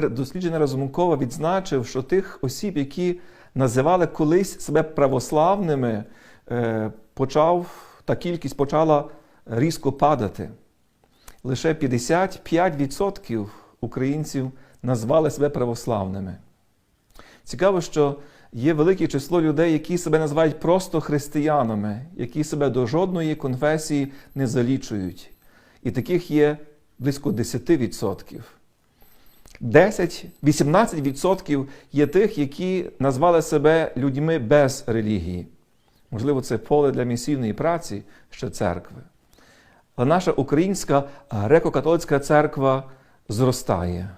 дослідження Разумкова відзначив, що тих осіб, які називали колись себе православними, е, почав, та кількість почала різко падати. Лише 55% українців назвали себе православними. Цікаво, що є велике число людей, які себе називають просто християнами, які себе до жодної конфесії не залічують. І таких є близько 10%. 10-18% є тих, які назвали себе людьми без релігії. Можливо, це поле для місійної праці ще церкви. Але наша українська греко-католицька церква зростає.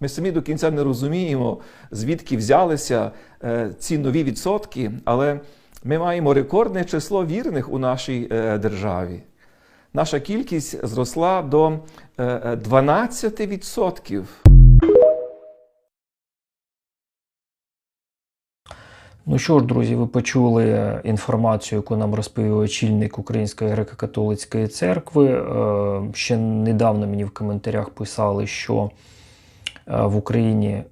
Ми самі до кінця не розуміємо, звідки взялися е, ці нові відсотки, але ми маємо рекордне число вірних у нашій е, державі. Наша кількість зросла до е, е, 12%. Ну що ж, друзі, ви почули інформацію, яку нам розповів очільник Української греко-католицької церкви. Е, Ще недавно мені в коментарях писали, що е, в Україні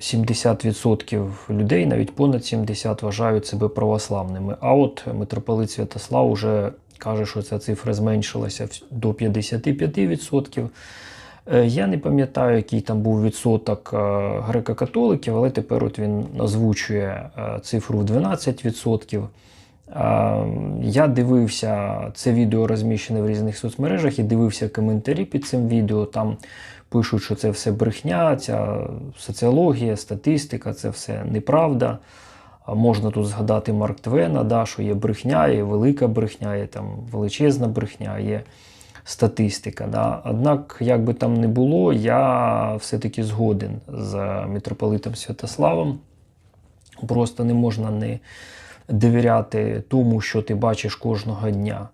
70% людей, навіть понад 70% вважають себе православними. А от митрополит Святослав уже каже, що ця цифра зменшилася до 55%. Е, Я не пам'ятаю, який там був відсоток е, греко-католиків, але тепер от він озвучує е, цифру в 12%. Е, Я дивився це відео розміщене в різних соцмережах і дивився коментарі під цим відео. Там пишуть, що це все брехня, ця соціологія, статистика, це все неправда. Можна тут згадати Марк Твена, да, що є брехня, є велика брехня, є там величезна брехня, є статистика. Да. Однак, як би там не було, я все-таки згоден з митрополитом Святославом. Просто не можна не довіряти тому, що ти бачиш кожного дня.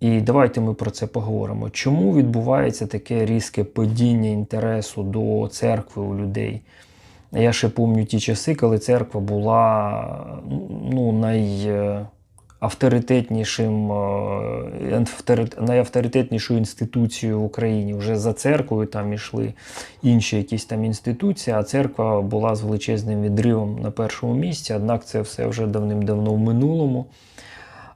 І давайте ми про це поговоримо. Чому відбувається таке різке падіння інтересу до церкви у людей? Я ще пам'ятаю ті часи, коли церква була ну, найавторитетнішим, е, авторит- найавторитетнішою інституцією в Україні. Вже за церквою там ішли інші якісь там інституції, а церква була з величезним відривом на першому місці. Однак це все вже давним-давно в минулому.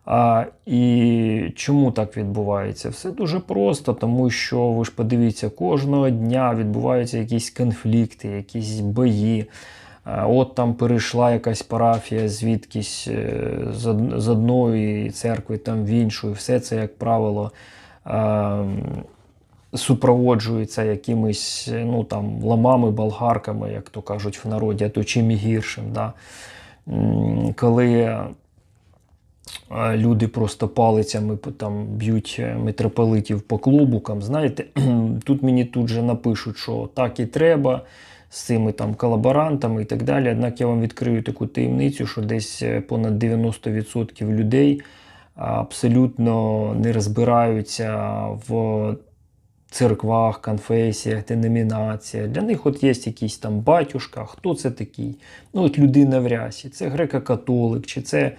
А, і чому так відбувається? Все дуже просто, тому що ви ж подивіться, кожного дня відбуваються якісь конфлікти, якісь бої. А, От там перейшла якась парафія звідкись е, з одної церкви там в іншу. І все це, як правило, супроводжується якимись ну, там, ламами, болгарками, як то кажуть в народі, а то чим і гіршим. Да? Коли е, люди просто палицями там б'ють е, митрополитів по клубукам. Знаєте, тут мені тут же напишуть, що так і треба з цими там колаборантами і так далі. Однак я вам відкрию таку таємницю, що десь е, понад 90% людей абсолютно не розбираються в церквах, конфесіях, деномінаціях. Для них от є якийсь там батюшка, хто це такий? Ну, от людина в рясі, це греко-католик, чи це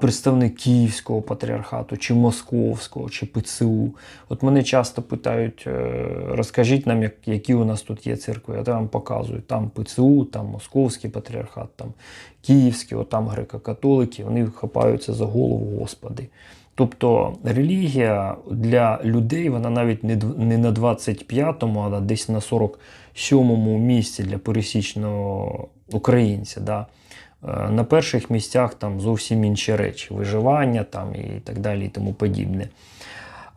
представник Київського патріархату, чи Московського, чи ПЦУ. От мене часто питають, е, розкажіть нам, які у нас тут є церкви. Я вам показую. Там ПЦУ, там Московський патріархат, там Київський, там греко-католики, вони хапаються за голову, Господи. Тобто релігія для людей вона навіть не на 25-му, а десь на 47-му місці для пересічного українця. Да? Е, На перших місцях там зовсім інші речі, виживання там і так далі, і тому подібне.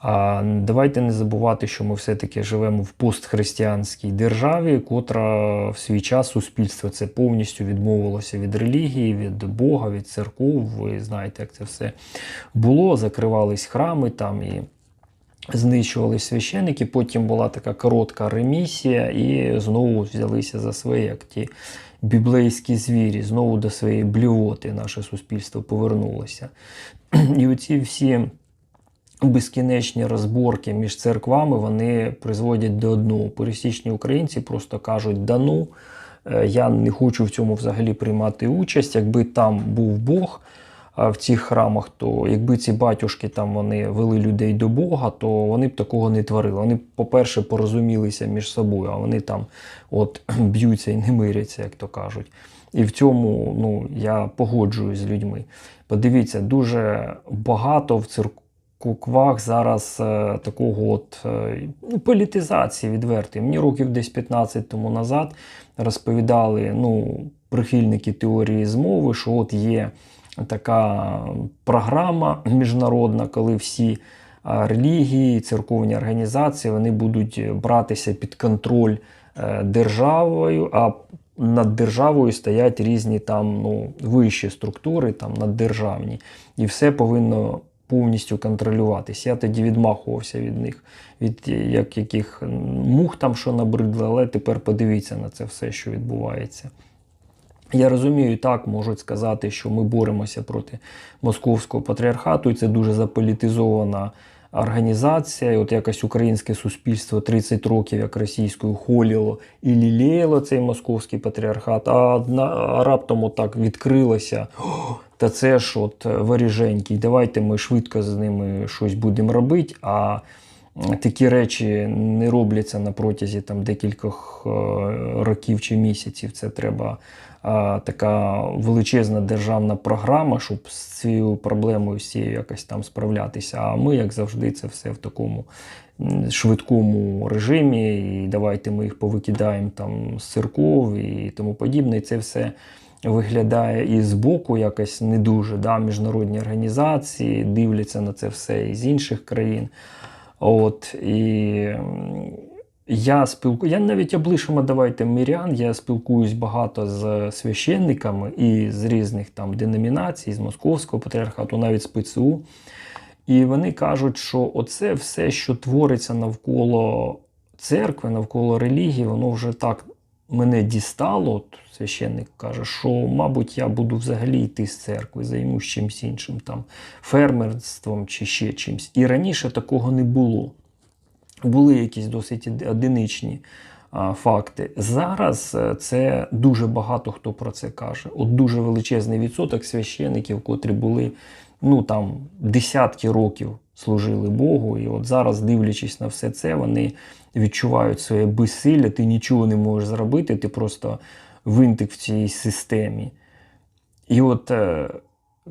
А давайте не забувати, що ми все-таки живемо в постхристиянській державі, котра в свій час суспільство це повністю відмовилося від релігії, від Бога, від церков. Ви знаєте, як це все було. Закривались храми там і знищували священики. Потім була така коротка ремісія, і знову взялися за своє, як ті біблейські звірі, знову до своєї блювоти наше суспільство повернулося. І оці всі безкінечні розборки між церквами вони призводять до одного. Пересічні українці просто кажуть: да ну, е, я не хочу в цьому взагалі приймати участь, якби там був Бог. А, в цих храмах, то якби ці батюшки там вони вели людей до Бога, то вони б такого не творили. Вони, по-перше, порозумілися між собою, а вони там от б'ються і не миряться, як то кажуть. І в цьому ну, я погоджуюсь з людьми. Подивіться, дуже багато в церквах зараз е, такого от е, ну, політизації відвертої. Мені років десь 15 тому назад розповідали ну, прихильники теорії змови, що от є така програма міжнародна, коли всі релігії, церковні організації вони будуть братися під контроль е, державою, а над державою стоять різні там ну, вищі структури, там наддержавні, і все повинно повністю контролюватись. Я тоді відмахувався від них, від як яких мух там що набридли, але тепер подивіться на це все, що відбувається. Я розумію, так можуть сказати, що ми боремося проти московського патріархату, і це дуже заполітизована організація. І от якось українське суспільство 30 років як російською холіло і лілеяло цей московський патріархат, а, на, а раптом отак відкрилося. Та це ж от воріженький, давайте ми швидко з ними щось будемо робити. А такі речі не робляться на протязі там декількох е, років чи місяців. Це треба така величезна державна програма, щоб з цією проблемою всією якось там справлятися. А ми, як завжди, це все в такому швидкому режимі. І давайте ми їх повикидаємо там з церков і тому подібне. І це все. Виглядає і збоку якось не дуже. Да? Міжнародні організації дивляться на це все із інших країн. От, і я спілку... я навіть облишимо давайте мирян, я спілкуюсь багато з священниками і з різних там деномінацій, з Московського патріархату, навіть з ПЦУ. І вони кажуть, що оце все, що твориться навколо церкви, навколо релігії, воно вже так мене дістало. От священник каже, що, мабуть, я буду взагалі йти з церкви, займусь чимось іншим, там, фермерством чи ще чимось. І раніше такого не було. Були якісь досить одиничні факти. Зараз е, це дуже багато хто про це каже. От дуже величезний відсоток священиків, котрі були ну, там, десятки років служили Богу. І от зараз, дивлячись на все це, вони відчувають своє безсилля, ти нічого не можеш зробити, ти просто винтик в цій системі. І от е,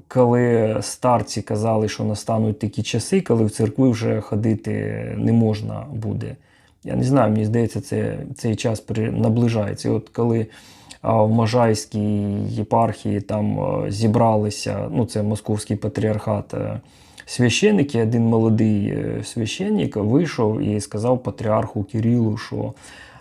коли старці казали, що настануть такі часи, коли в церкви вже ходити не можна буде. Я не знаю, мені здається, це, цей час при, наближається. От коли а, в Можайській єпархії там а, зібралися, ну це московський патріархат, е, священники, один молодий е, священник вийшов і сказав патріарху Кирилу, що а,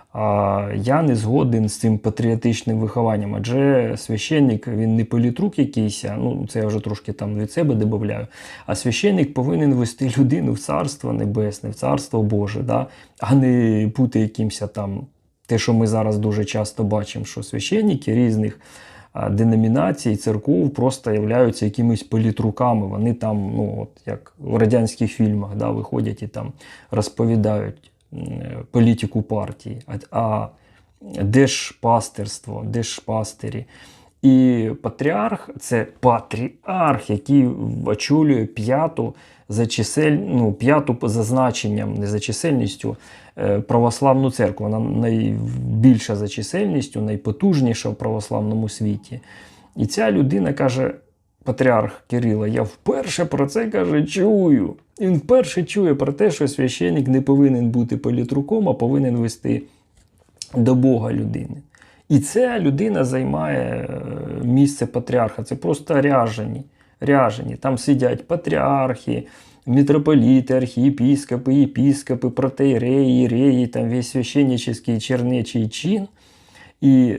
я не згоден з цим патріотичним вихованням, адже священник він не політрук якийсь, ну це я вже трошки там від себе додаю. А священник повинен вести людину в царство небесне, в царство Боже, да? а не бути якимось там. Те, що ми зараз дуже часто бачимо, що священники різних деномінацій, церков просто являються якимись політруками. Вони там, ну от як в радянських фільмах, да, виходять і там розповідають політику партії. А, а де ж пастирство, де ж пастирі? І патріарх це патріарх, який очолює п'яту за чисель, ну, п'яту за значенням, не за чисельністю е, православну церкву. Вона найбільша за чисельністю, найпотужніша в православному світі. І ця людина каже: патріарх Кирила, я вперше про це каже, чую. Він вперше чує про те, що священник не повинен бути політруком, а повинен вести до Бога людини. І ця людина займає е, місце патріарха. Це просто ряжені. ряжені. Там сидять патріархи, митрополіти, архієпіскопи, єпіскопи, протеєреї, єреї, там весь священнический чернечий чин. І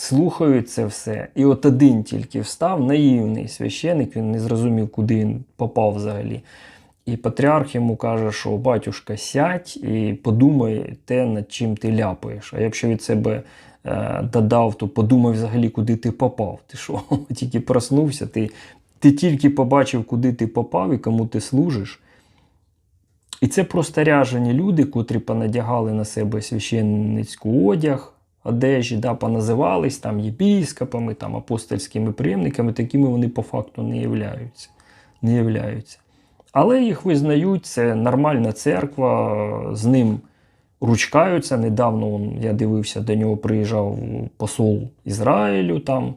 слухають це все. І от один тільки встав, наївний священик, він не зрозумів, куди він попав взагалі. І патріарх йому каже, що батюшка, сядь і подумай те, над чим ти ляпаєш. А якщо від себе е, додав, то подумай взагалі, куди ти попав. Ти що, тільки проснувся, ти, ти тільки побачив, куди ти попав і кому ти служиш. І це просто ряжені люди, котрі понадягали на себе священницьку одяг, одежі, да, поназивались там єпіскопами, там, апостольськими приємниками, такими вони по факту не являються. Не являються. Але їх визнають, це нормальна церква, з ним ручкаються. Недавно я дивився, до нього приїжджав посол Ізраїлю там,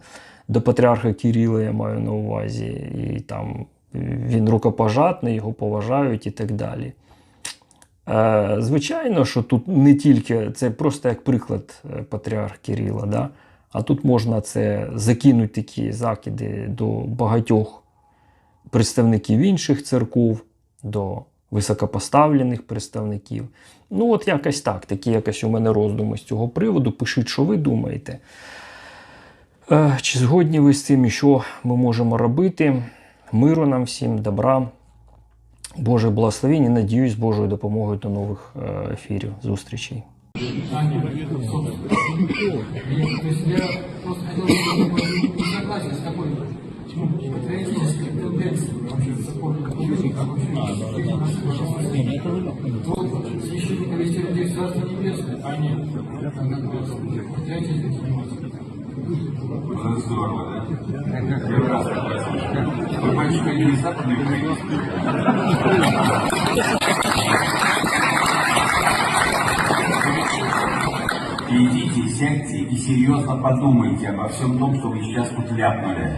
до патріарха Кирила, я маю на увазі, і там він рукопожатний, його поважають і так далі. Звичайно, що тут не тільки це просто як приклад е, патріарх Кирила, да? а тут можна це закинути такі закиди до багатьох представників інших церков, до високопоставлених представників. Ну, от якось так, такі якось у мене роздуми з цього приводу. Пишіть, що ви думаєте. Е, Чи згодні ви з цим і що ми можемо робити? Миру нам всім, добра. Боже благословіння, надіюсь, з Божою допомогою до нових е, ефірів, зустрічей. То есть я просто не согласен с такой патриотической тенденцией вообще закон Вот священника вести людей Царство Небесное, а нет. Патриотизм заниматься. Здорово, да? Первый? Идите, сядьте и серьезно подумайте обо всем том, что вы сейчас тут ляпнули.